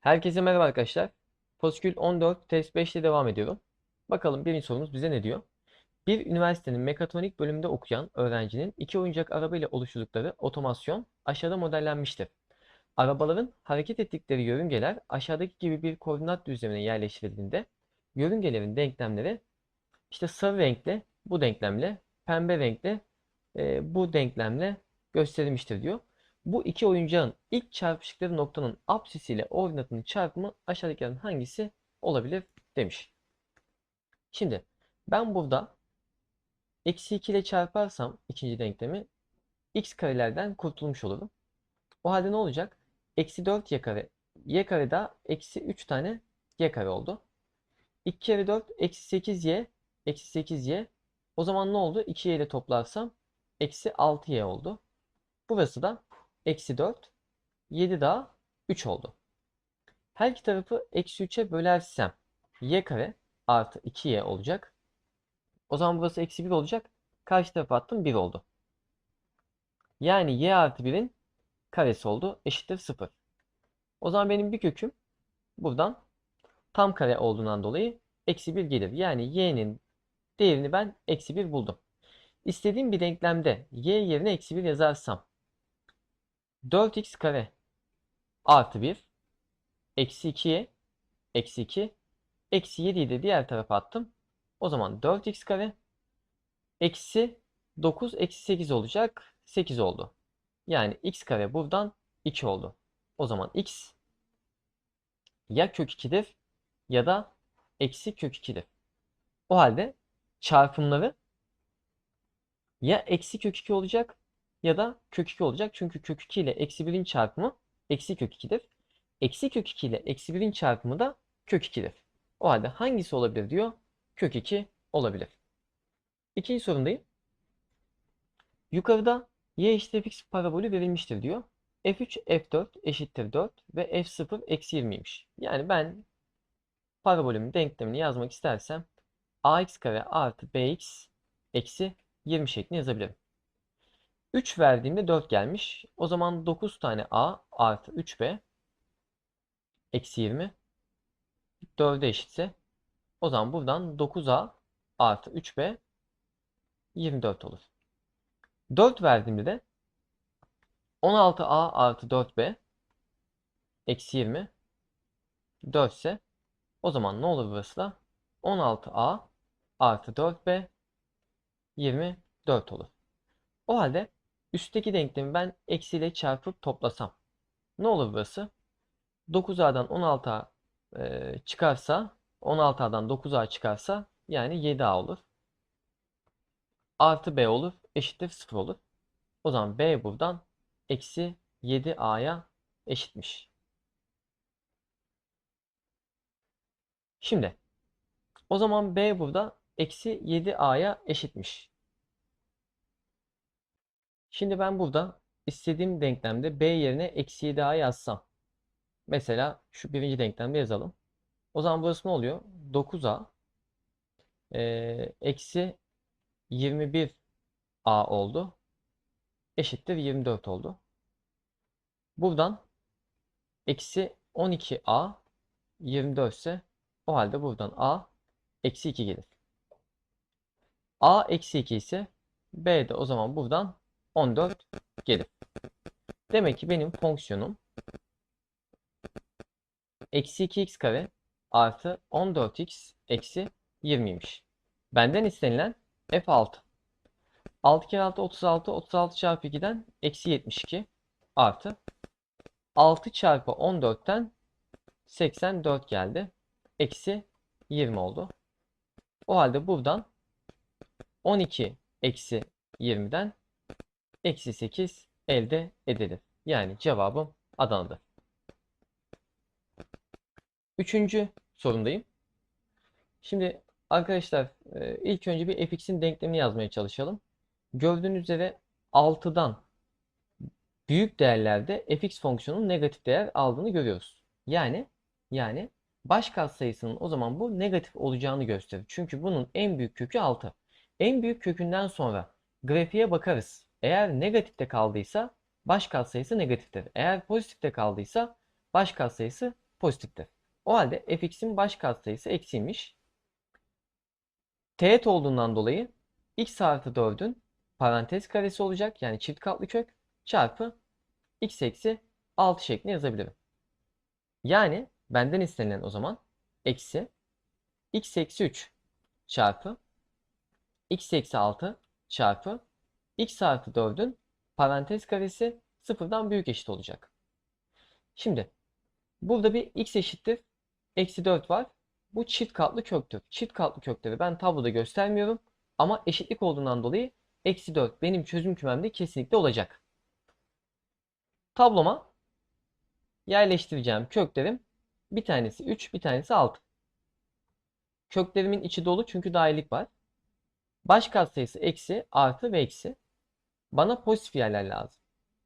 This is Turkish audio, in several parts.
Herkese merhaba arkadaşlar. Foskül 14 test 5 ile devam ediyorum. Bakalım birinci sorumuz bize ne diyor? Bir üniversitenin mekatronik bölümünde okuyan öğrencinin iki oyuncak araba ile oluşturdukları otomasyon aşağıda modellenmiştir. Arabaların hareket ettikleri yörüngeler aşağıdaki gibi bir koordinat düzlemine yerleştirildiğinde yörüngelerin denklemleri işte sarı renkle bu denklemle, pembe renkle e, bu denklemle gösterilmiştir diyor. Bu iki oyuncağın ilk çarpıştıkları noktanın apsisi ile ordinatının çarpımı aşağıdakilerden hangisi olabilir demiş. Şimdi ben burada eksi 2 ile çarparsam ikinci denklemi x karelerden kurtulmuş olurum. O halde ne olacak? Eksi 4 y kare. y kare daha eksi 3 tane y kare oldu. 2 kere 4 eksi 8y eksi 8y. O zaman ne oldu? 2y ile toplarsam eksi 6y oldu. Burası da eksi 4. 7 daha 3 oldu. Her iki tarafı eksi 3'e bölersem y kare artı 2y olacak. O zaman burası eksi 1 olacak. Karşı tarafa attım 1 oldu. Yani y artı 1'in karesi oldu. Eşittir 0. O zaman benim bir köküm buradan tam kare olduğundan dolayı eksi 1 gelir. Yani y'nin değerini ben eksi 1 buldum. İstediğim bir denklemde y yerine eksi 1 yazarsam 4x kare artı 1 eksi 2'ye eksi 2 eksi 7'yi de diğer tarafa attım. O zaman 4x kare eksi 9 eksi 8 olacak. 8 oldu. Yani x kare buradan 2 oldu. O zaman x ya kök 2'dir ya da eksi kök 2'dir. O halde çarpımları ya eksi kök 2 olacak ya da kök 2 olacak. Çünkü kök 2 ile eksi 1'in çarpımı eksi kök 2'dir. Eksi kök 2 ile eksi 1'in çarpımı da kök 2'dir. O halde hangisi olabilir diyor? Kök 2 olabilir. İkinci sorundayım. Yukarıda y eşittir fx parabolü verilmiştir diyor. f3 f4 eşittir 4 ve f0 eksi 20'ymiş. Yani ben parabolümün denklemini yazmak istersem ax kare artı bx eksi 20 şeklinde yazabilirim. 3 verdiğimde 4 gelmiş. O zaman 9 tane a artı 3b eksi 20 4'e eşitse o zaman buradan 9a artı 3b 24 olur. 4 verdiğimde de 16a artı 4b eksi 20 4 ise o zaman ne olur burası da 16a artı 4b 24 olur. O halde üstteki denklemi ben eksiyle çarpıp toplasam ne olur burası? 9a'dan 16a e, çıkarsa 16a'dan 9a çıkarsa yani 7a olur. Artı b olur eşittir 0 olur. O zaman b buradan eksi 7a'ya eşitmiş. Şimdi o zaman b burada eksi 7a'ya eşitmiş. Şimdi ben burada istediğim denklemde b yerine eksi 7a yazsam. Mesela şu birinci denklemde yazalım. O zaman burası ne oluyor? 9a e, eksi 21a oldu. Eşittir 24 oldu. Buradan eksi 12a 24 ise o halde buradan a eksi 2 gelir. a eksi 2 ise b de o zaman buradan 14 gelir. Demek ki benim fonksiyonum eksi 2x kare artı 14x eksi 20'ymiş. Benden istenilen f6. 6 kere 6 36 36 çarpı 2'den eksi 72 artı 6 çarpı 14'ten 84 geldi. Eksi 20 oldu. O halde buradan 12 eksi 20'den eksi 8 elde edilir. Yani cevabım Adana'dır. Üçüncü sorundayım. Şimdi arkadaşlar e, ilk önce bir fx'in denklemini yazmaya çalışalım. Gördüğünüz üzere 6'dan büyük değerlerde fx fonksiyonunun negatif değer aldığını görüyoruz. Yani yani baş katsayısının o zaman bu negatif olacağını gösterir. Çünkü bunun en büyük kökü 6. En büyük kökünden sonra grafiğe bakarız. Eğer negatifte kaldıysa baş katsayısı negatiftir. Eğer pozitifte kaldıysa baş katsayısı pozitiftir. O halde fx'in baş katsayısı eksiymiş. Teğet olduğundan dolayı x artı 4'ün parantez karesi olacak. Yani çift katlı kök çarpı x eksi 6 şeklinde yazabilirim. Yani benden istenilen o zaman eksi x eksi 3 çarpı x eksi 6 çarpı x artı 4'ün parantez karesi sıfırdan büyük eşit olacak. Şimdi burada bir x eşittir eksi 4 var. Bu çift katlı köktür. Çift katlı kökleri ben tabloda göstermiyorum. Ama eşitlik olduğundan dolayı eksi 4 benim çözüm kümemde kesinlikle olacak. Tabloma yerleştireceğim köklerim bir tanesi 3, bir tanesi 6. Köklerimin içi dolu çünkü dahillik var. Baş katsayısı eksi, artı ve eksi. Bana pozitif yerler lazım.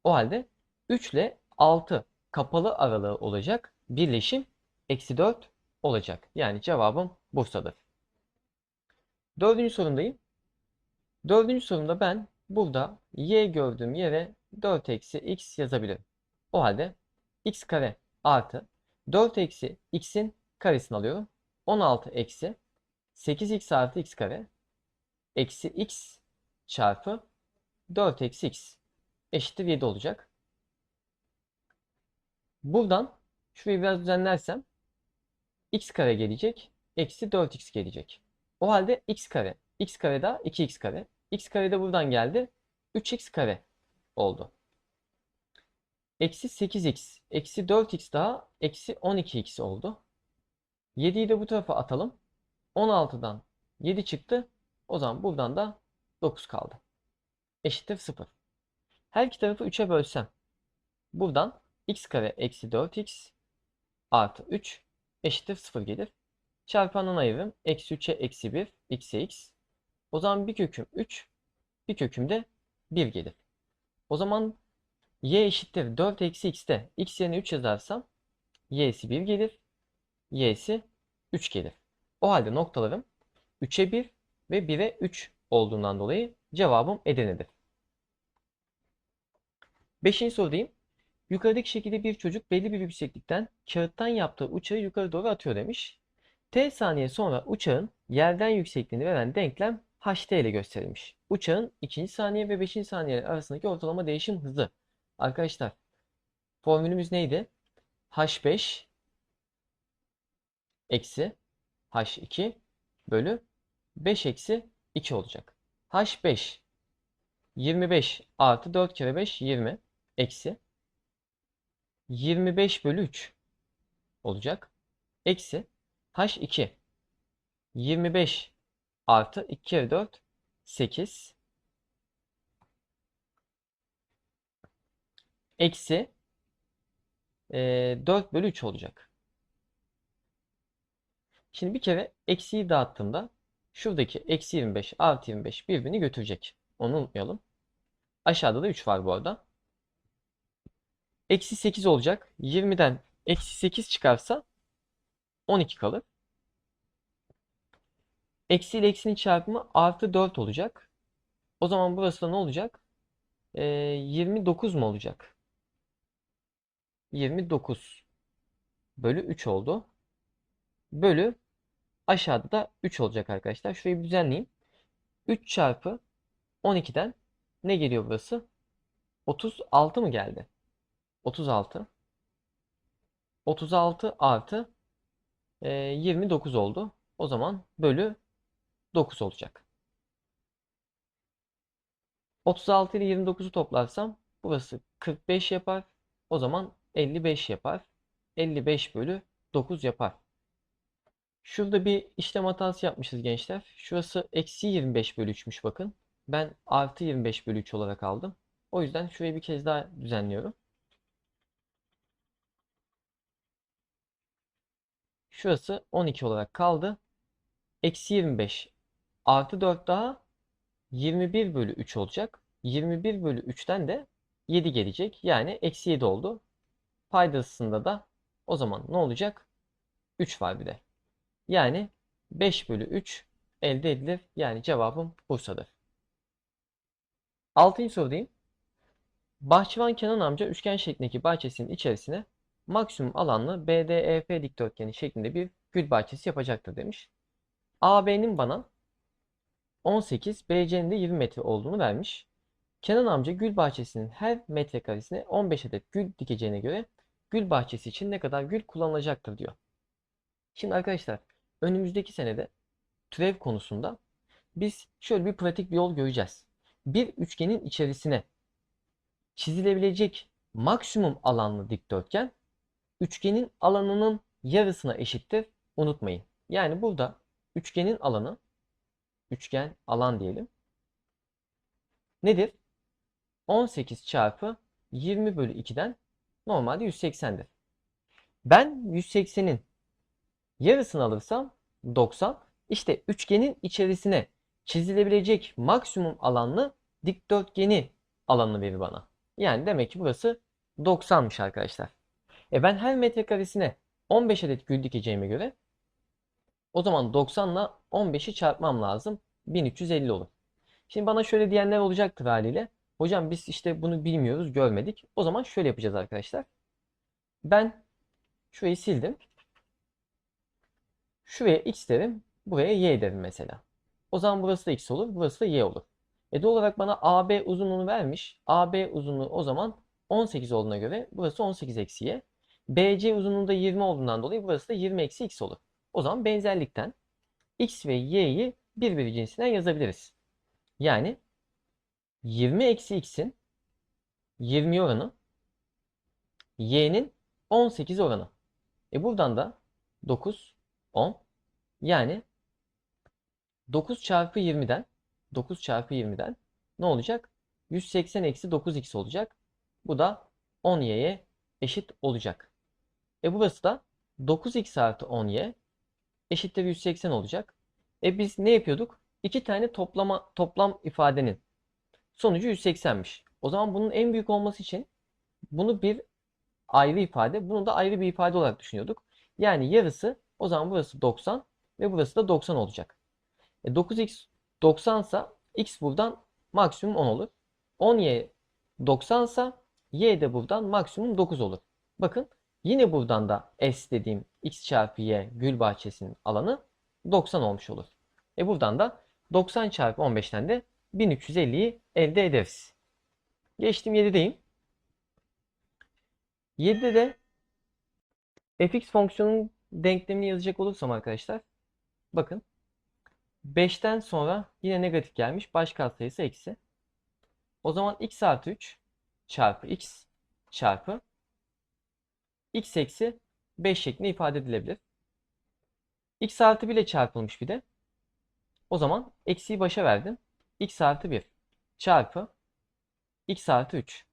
O halde 3 ile 6 kapalı aralığı olacak. Birleşim eksi 4 olacak. Yani cevabım Bursa'dır. Dördüncü sorundayım. Dördüncü sorumda ben burada y gördüğüm yere 4 eksi x yazabilirim. O halde x kare artı 4 eksi x'in karesini alıyorum. 16 eksi 8x artı x kare eksi x çarpı 4 eksi x eşittir 7 olacak. Buradan şurayı biraz düzenlersem x kare gelecek. Eksi 4x gelecek. O halde x kare. x kare daha 2x kare. x kare de buradan geldi. 3x kare oldu. Eksi 8x. Eksi 4x daha eksi 12x oldu. 7'yi de bu tarafa atalım. 16'dan 7 çıktı. O zaman buradan da 9 kaldı. Eşittir 0. Her iki tarafı 3'e bölsem. Buradan x kare eksi 4x artı 3 eşittir 0 gelir. Çarpandan ayırırım. Eksi 3'e eksi 1 x'e x. O zaman bir köküm 3. Bir köküm de 1 gelir. O zaman y eşittir 4 eksi x'te x yerine 3 yazarsam y'si 1 gelir. y'si 3 gelir. O halde noktalarım 3'e 1 ve 1'e 3 olduğundan dolayı cevabım Edirne'dir. Beşinci sorudayım. Yukarıdaki şekilde bir çocuk belli bir yükseklikten kağıttan yaptığı uçağı yukarı doğru atıyor demiş. T saniye sonra uçağın yerden yüksekliğini veren denklem ht ile gösterilmiş. Uçağın ikinci saniye ve beşinci saniye arasındaki ortalama değişim hızı. Arkadaşlar formülümüz neydi? h5 eksi h2 bölü 5 eksi 2 olacak. H5 25 artı 4 kere 5 20 eksi. 25 bölü 3 olacak. Eksi. H2 25 artı 2 kere 4 8 eksi. E, 4 bölü 3 olacak. Şimdi bir kere eksiyi dağıttığımda şuradaki eksi 25 artı 25 birbirini götürecek. Onu unutmayalım. Aşağıda da 3 var bu arada. Eksi 8 olacak. 20'den eksi 8 çıkarsa 12 kalır. Eksi ile eksinin çarpımı artı 4 olacak. O zaman burası da ne olacak? Ee, 29 mu olacak? 29 bölü 3 oldu. Bölü aşağıda da 3 olacak arkadaşlar. Şurayı bir düzenleyeyim. 3 çarpı 12'den ne geliyor burası? 36 mı geldi? 36. 36 artı e, 29 oldu. O zaman bölü 9 olacak. 36 ile 29'u toplarsam burası 45 yapar. O zaman 55 yapar. 55 bölü 9 yapar. Şurada bir işlem hatası yapmışız gençler. Şurası eksi 25 bölü 3'müş bakın. Ben artı 25 bölü 3 olarak aldım. O yüzden şurayı bir kez daha düzenliyorum. Şurası 12 olarak kaldı. Eksi 25 artı 4 daha 21 bölü 3 olacak. 21 bölü 3'ten de 7 gelecek. Yani eksi 7 oldu. Paydasında da o zaman ne olacak? 3 var bir de. Yani 5 bölü 3 elde edilir. Yani cevabım Bursa'dır. Altıncı sorudayım. Bahçıvan Kenan amca üçgen şeklindeki bahçesinin içerisine maksimum alanlı BDEF dikdörtgeni şeklinde bir gül bahçesi yapacaktır demiş. AB'nin bana 18, BC'nin de 20 metre olduğunu vermiş. Kenan amca gül bahçesinin her metrekaresine 15 adet gül dikeceğine göre gül bahçesi için ne kadar gül kullanılacaktır diyor. Şimdi arkadaşlar önümüzdeki senede türev konusunda biz şöyle bir pratik bir yol göreceğiz. Bir üçgenin içerisine çizilebilecek maksimum alanlı dikdörtgen üçgenin alanının yarısına eşittir. Unutmayın. Yani burada üçgenin alanı üçgen alan diyelim. Nedir? 18 çarpı 20 bölü 2'den normalde 180'dir. Ben 180'in yarısını alırsam 90. İşte üçgenin içerisine çizilebilecek maksimum alanlı dikdörtgeni alanını verir bana. Yani demek ki burası 90'mış arkadaşlar. E ben her metrekaresine 15 adet gül dikeceğime göre o zaman 90 ile 15'i çarpmam lazım. 1350 olur. Şimdi bana şöyle diyenler olacaktır haliyle. Hocam biz işte bunu bilmiyoruz, görmedik. O zaman şöyle yapacağız arkadaşlar. Ben şurayı sildim. Şuraya x derim, buraya y derim mesela. O zaman burası da x olur, burası da y olur. E doğal olarak bana AB uzunluğunu vermiş. AB uzunluğu o zaman 18 olduğuna göre burası 18 eksi y. BC uzunluğunda 20 olduğundan dolayı burası da 20 eksi x olur. O zaman benzerlikten x ve y'yi birbiri cinsinden yazabiliriz. Yani 20 eksi x'in 20 oranı y'nin 18 oranı. E buradan da 9, 10 yani 9 çarpı 20'den 9 çarpı 20'den ne olacak? 180 eksi 9x olacak. Bu da 10y'ye eşit olacak. E burası da 9x artı 10y eşittir 180 olacak. E biz ne yapıyorduk? İki tane toplama toplam ifadenin sonucu 180'miş. O zaman bunun en büyük olması için bunu bir ayrı ifade, bunu da ayrı bir ifade olarak düşünüyorduk. Yani yarısı o zaman burası 90 ve burası da 90 olacak. E 9x 90 ise x buradan maksimum 10 olur. 10y 90 ise y de buradan maksimum 9 olur. Bakın yine buradan da s dediğim x çarpı y gül bahçesinin alanı 90 olmuş olur. E buradan da 90 çarpı 15'ten de 1350'yi elde ederiz. Geçtim 7'deyim. 7'de de fx fonksiyonun denklemini yazacak olursam arkadaşlar bakın 5'ten sonra yine negatif gelmiş. Baş katsayısı eksi. O zaman x artı 3 çarpı x çarpı x eksi 5 şeklinde ifade edilebilir. x artı 1 ile çarpılmış bir de. O zaman eksiyi başa verdim. x artı 1 çarpı x artı 3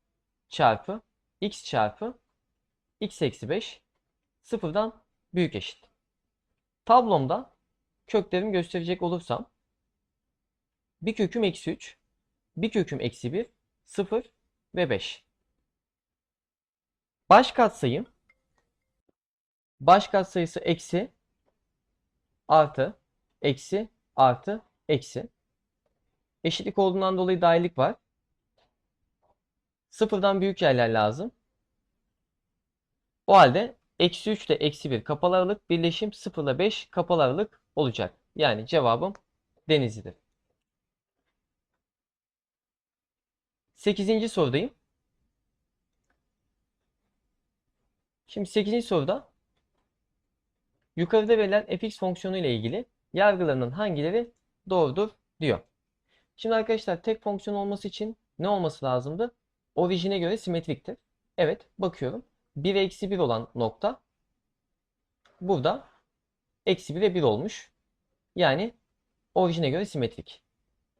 çarpı x çarpı x eksi 5 sıfırdan büyük eşit. Tablomda köklerimi gösterecek olursam bir köküm eksi 3, bir köküm eksi 1, 0 ve 5. Baş katsayım baş katsayısı eksi artı eksi artı eksi. Eşitlik olduğundan dolayı dahillik var. Sıfırdan büyük yerler lazım. O halde eksi 3 ile eksi 1 kapalı aralık birleşim 0 ile 5 kapalı aralık olacak. Yani cevabım Denizli'dir. 8. sorudayım. Şimdi 8. soruda yukarıda verilen fx fonksiyonu ile ilgili yargılarının hangileri doğrudur diyor. Şimdi arkadaşlar tek fonksiyon olması için ne olması lazımdı? Orijine göre simetriktir. Evet bakıyorum. 1 eksi 1 olan nokta burada eksi 1'e 1 olmuş. Yani orijine göre simetrik.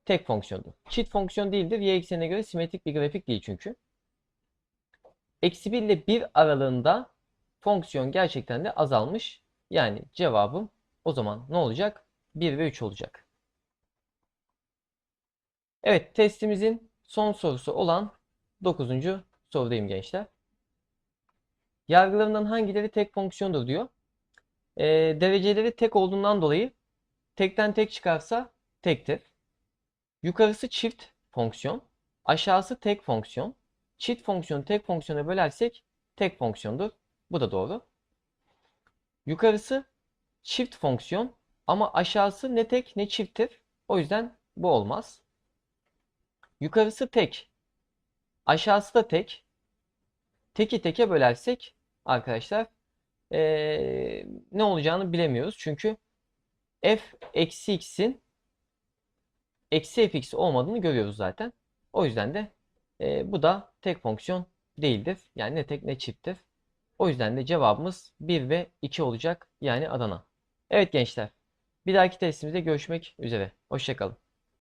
Tek fonksiyondur. Çift fonksiyon değildir. Y eksenine göre simetrik bir grafik değil çünkü. Eksi 1 ile 1 aralığında fonksiyon gerçekten de azalmış. Yani cevabım o zaman ne olacak? 1 ve 3 olacak. Evet testimizin son sorusu olan 9. sorudayım gençler. Yargılarından hangileri tek fonksiyondur diyor. E, dereceleri tek olduğundan dolayı tekten tek çıkarsa tektir. Yukarısı çift fonksiyon. Aşağısı tek fonksiyon. Çift fonksiyonu tek fonksiyona bölersek tek fonksiyondur. Bu da doğru. Yukarısı çift fonksiyon ama aşağısı ne tek ne çifttir. O yüzden bu olmaz. Yukarısı tek. Aşağısı da tek. Teki teke bölersek arkadaşlar eee, ne olacağını bilemiyoruz. Çünkü f eksi x'in eksi fx olmadığını görüyoruz zaten. O yüzden de eee, bu da tek fonksiyon değildir. Yani ne tek ne çifttir. O yüzden de cevabımız 1 ve 2 olacak. Yani Adana. Evet gençler. Bir dahaki testimizde görüşmek üzere. Hoşçakalın.